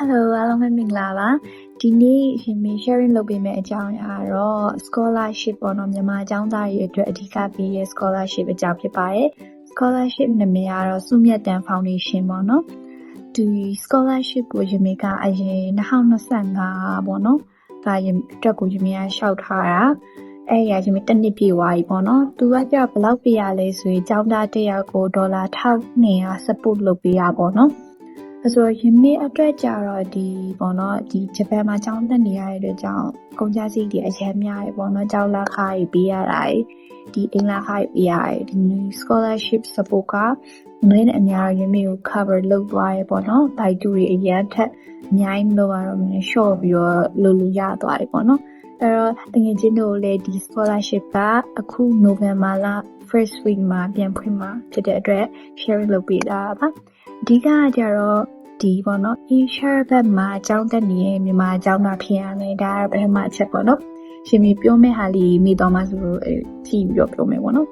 Hello အားလုံးပဲမင်္ဂလာပါဒီနေ့ရှင်မ sharing လုပ်ပေးမယ့်အကြောင်းအရာတော့ scholarship ပေါ့နော်မြန်မာအကြောင်းသားတွေအတွက်အဓိကပေးတဲ့ scholarship အကြောင်းဖြစ်ပါတယ် scholarship နာမည်ကတော့စုမြတ်တန် foundation ပေါ့နော်ဒီ scholarship ကိုယမေကအရင်2025ပေါ့နော်ဒါယမအတွက်ကိုယမေကလျှောက်ထားတာအဲ့ရယမေတစ်နှစ်ပြည့်သွားပြီပေါ့နော်သူကကြဘယ်လောက်ပြရလဲဆိုရင်ကျောင်းသားတစ်ယောက်ကိုဒေါ်လာ1200 support လုပ်ပေးရပေါ့နော် အဲဆိုယမေအတွက်ကြတော့ဒီပေါ့နော်ဒီဂျပန်မှာကျောင်းတက်နေရတဲ့အတွက်ကြောင့်ကုန်ကျစရိတ်တွေအများများရေပေါ့နော်ကျောင်းလာခါကြီးပေးရတာဒီအင်္ဂလာခါကြီးပေးရတယ်ဒီ scholarship support ကမင်းအများရမေကို cover လုပ်သွားရေပေါ့နော်ဘိုက်တူတွေအရန်ထက်အများကြီးမလုပ်ရတော့မင်း short ပြီးတော့လုပ်လို့ရသွားတယ်ပေါ့နော်အဲ့တော့တကယ်ချင်းတို့လည်းဒီ scholarship ကအခု November လ first week မှာပြန်ဖွင့်မှာဖြစ်တဲ့အတွက် sharing လုပ်ပေးတာပါအဓိကကကြတော့ ဒီပေါ့နော် Asia ဘက်မှာအကြောင်းတက်နေတဲ့မြန်မာအကြောင်းသားဖြစ်ရမယ်ဒါကတော့ပထမအချက်ပေါ့နော်ရှင်မီပြောမယ့်ဟာလေးမိတော့မှဆိုလို့ကြည့်ပြီးတော့ပြောမယ်ပေါ့နော်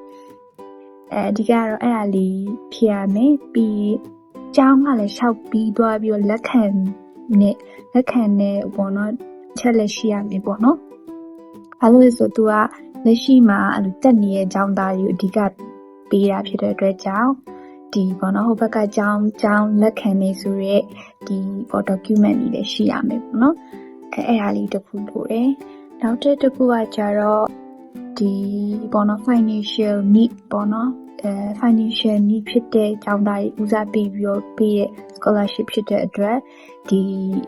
အဲအဓိကကတော့အဲ့ဒါလေးဖြစ်ရမယ်ပြီးကျောင်းကလည်းရှောက်ပြီးသွားပြီးတော့လက်ခံနဲ့လက်ခံနဲ့ပေါ့နော်ချက်လက်ရှိရမယ်ပေါ့နော်ဘာလို့လဲဆိုသူကလက်ရှိမှာအဲ့လိုတက်နေတဲ့ကျောင်းသားတွေကိုအဓိကပေးတာဖြစ်တဲ့အတွက်ကြောင့် ဒီပေါ့နော်ဟိုဘက်ကကျောင်းကျောင်းလက်ခံနေဆိုရဲဒီပေါ့ document တွေလည်းရှိရမယ်ပေါ့နော်အဲအဲ့ဒါလေးတစ်ခုပို့တယ်နောက်တစ်ခုကကြတော့ဒီပေါ့နော် financial need ပေါ့နော်အဲ financial need ဖြစ်တဲ့ကျောင်းသားတွေဦးစားပေးပြီးတော့ပေးတဲ့ scholarship ဖြစ်တဲ့အတွက်ဒီ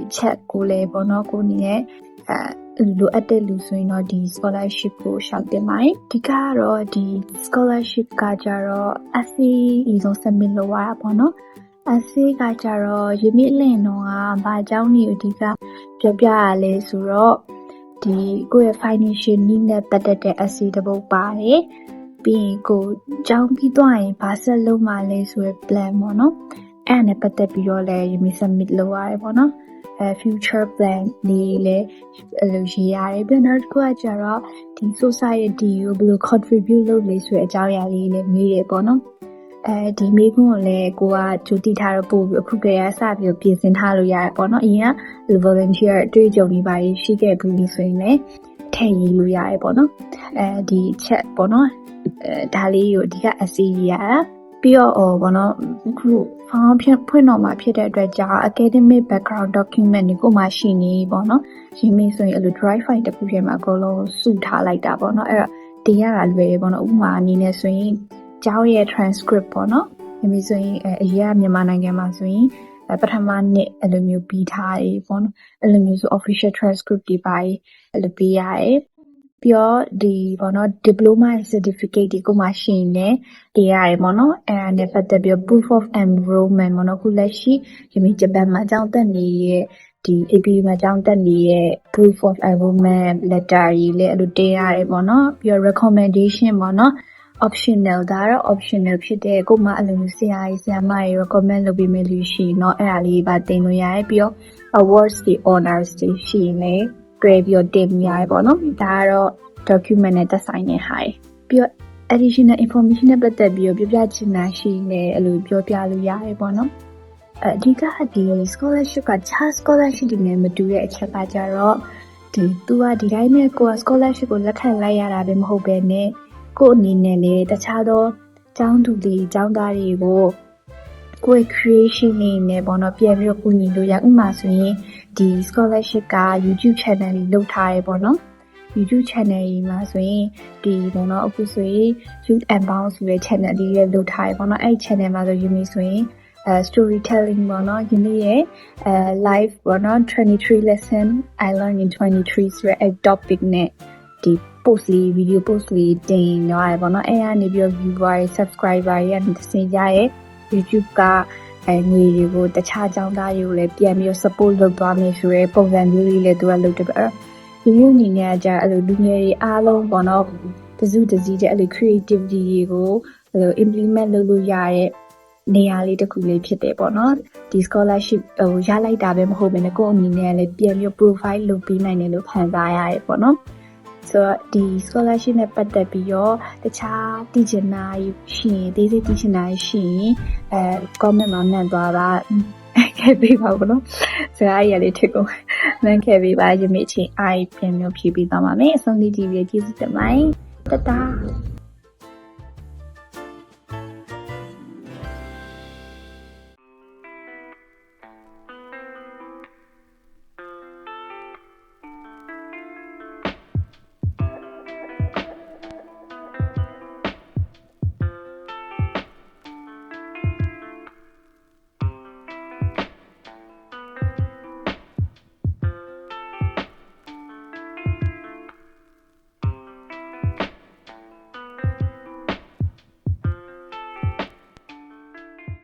အချက်ကိုလည်းပေါ့နော်ကိုနေနဲ့အဲ လိုအပ်တဲ့လူဆိုရင်တော့ဒီ scholarship ကိုရှောက်တင်ပါတယ်။ဒီကတော့ဒီ scholarship ကကြတော့ essay အရင်ဆုံး submit လုပ်ရတာပေါ့နော်။ essay ကကြတော့ရမစ်လင့်တော့ကဘာအကြောင်းတွေအဓိကပြောပြရလဲဆိုတော့ဒီကိုယ့်ရဲ့ financial need နဲ့ပတ်သက်တဲ့ essay တစ်ပုဒ်ပါတယ်။ပြီးရင်ကိုကျောင်းပြီးသွားရင်ဘာဆက်လုပ်မှလဲဆိုရယ် plan ပေါ့နော်။အဲ့ဒါနဲ့ပတ်သက်ပြီးတော့လည်းရမစ် submit လုပ်ရတယ်ပေါ့နော်။ အဲ future plan လေးလည်းအဲ့လိုရေးရတယ်ပြီးတော့နောက်တစ်ခုကကျတော့ဒီ society ကိုဘယ်လို contribute လုပ်လဲဆိုတဲ့အကြောင်းအရာလေးလည်းမေးရပေါ့နော်အဲဒီမေးခွန်းကိုလည်းကိုကကြိုတည်ထားတော့ပို့ပြီးအခုကရစပြီးပြင်ဆင်ထားလို့ရတယ်ပေါ့နော်အရင်က volunteer အတွေ့အကြုံတွေပါရှိခဲ့ပြီးဆိုရင်လည်းထည့်ရေးလို့ရတယ်ပေါ့နော်အဲဒီချက်ပေါ့နော်အဲဒါလေးကိုအဓိက essay ရေးရတာ ပြီးတော့ဟောဘောနော်အခုဖောင်းဖြစ်ဖွင့်တော့မှာဖြစ်တဲ့အတွက်ကြောင့် academic background document တွေကိုမှရှိနေပေါ့နော်ရင်းမိဆိုရင်အဲ့လို drive file တစ်ခုထဲမှာအကုန်လုံးစုထားလိုက်တာပေါ့နော်အဲ့တော့တင်ရတာလွယ်ပေါ့နော်ဥပမာအနေနဲ့ဆိုရင်ကျောင်းရဲ့ transcript ပေါ့နော်ရင်းမိဆိုရင်အဲအရေးကမြန်မာနိုင်ငံမှာဆိုရင်ပထမနှစ်အဲ့လိုမျိုးပြီးထားတယ်ပေါ့နော်အဲ့လိုမျိုးဆို official transcript တွေပါအဲ့လိုပေးရတယ် ပြီးတော့ ဒီပေါ့နော် diploma certificate တွေ ကိုယ့်မှာရှိရင်လည်း တင်ရတယ်ပေါ့နော်။အဲဒါနဲ့ ပတ်သက်ပြီးတော့ proof of enrollment ပေါ့နော်။အခုလက်ရှိ ဂျပန်မှာ ကျောင်းတက်နေတဲ့ ဒီ APU မှာ ကျောင်းတက်နေတဲ့ proof of enrollment letter တွေလည်း အဲလို တင်ရတယ်ပေါ့နော်။ပြီးတော့ recommendation ပေါ့နော်။ optional ဒါကတော့ optional ဖြစ်တဲ့ ကိုယ့်မှာ အဲလိုမျိုး ဆရာတွေ ဆရာမတွေ recommend လုပ်ပေးမယ့် လူရှိရင်တော့ အဲဒါလေးတွေပါ တင်လို့ရတယ်။ပြီးတော့ awards တွေ honors တွေ ရှိရင်လည်း တွဲပြီးတော့တင်ပြရတယ်ပေါ့နော်ဒါကတော့ document နဲ့သက်ဆိုင်တဲ့ဟာတွေပြီးတော့ additional information နဲ့ပတ်သက်ပြီးတော့ပြောပြချင်တာရှိနေအဲ့လိုပြောပြလို့ရတယ်ပေါ့နော်အဓိကဒီ scholarship က child scholarship တွေနဲ့မတူတဲ့အချက်ကကြတော့ဒီသူကဒီတိုင်းနဲ့ကိုယ် scholarship ကိုလက်ခံလိုက်ရတာပဲမဟုတ်ပဲနဲ့ကိုယ့်အနေနဲ့လည်းတခြားသောကျောင်းသူတွေကျောင်းသားတွေကို ကိုယ့် creation လေးနဲ့ပေါ့နော်ပြန်ပြီးတော့ကူညီလို့ရဥပမာဆိုရင်ဒီ scholarship က YouTube channel လေးလုပ်ထားရပေါ့နော် YouTube channel ကြီးမှာဆိုရင်ဒီပေါ့နော်အခုဆိုရင် Youth and Bound ဆိုတဲ့ channel လေးလည်းလုပ်ထားရပေါ့နော်အဲ့ channel မှာဆိုယူမီဆိုရင်အဲ storytelling ပေါ့နော်ယနေ့ရဲ့အဲ live ပေါ့နော်23 lesson I learned in 23ဆိုတဲ့ topic နဲ့ဒီ post လေး video post လေးတင်တော့ရပေါ့နော်အဲ့ကနေပြီးတော့ viewer တွေ subscriber တွေကနေသင်ကြရဲ့ YouTube ကအဲငွေတွေကိုတခြားចောင်းသားတွေကိုလည်းပြန်ပြီးတော့ support လုပ်သွားမယ်ဆိုရဲပုံစံမျိုးလေးလည်းသူကလုပ်တယ်အဲ့ဒီမျိုးအနေနဲ့ကကြာအဲ့လိုလူငယ်တွေအားလုံးပေါ့နော်တစုတစည်းတဲ့အဲ့လို creativity တွေကိုအဲ့လို implement လုပ်လို့ရတဲ့နေရာလေးတစ်ခုလေးဖြစ်တယ်ပေါ့နော်ဒီ scholarship ဟိုရလိုက်တာပဲမဟုတ်ဘဲနဲ့ကိုယ့်အနေနဲ့လည်းပြန်ပြီး profile လုပ်ပေးနိုင်တယ်လို့ခံစားရတယ်ပေါ့နော် ဆိုတော့ဒီ scholarship နဲ့ပတ်သက်ပြီးတော့တခြားတည်ချင်တာရှိရင်သေးသေးတည်ချင်တာရှိရင်အဲ comment မှာနှံ့သွားတာခဲ့ပေးပါဘူးနော်စကားကြီးရလေးထစ်ကုန်လမ်းခဲ့ပေးပါယမေချင်းအိုင်ပြန်မျိုးဖြည့်ပေးသွားပါမယ်အဆုံးလေးဒီဗီဒီယိုကြည့်စစ်တမိုင်းတတား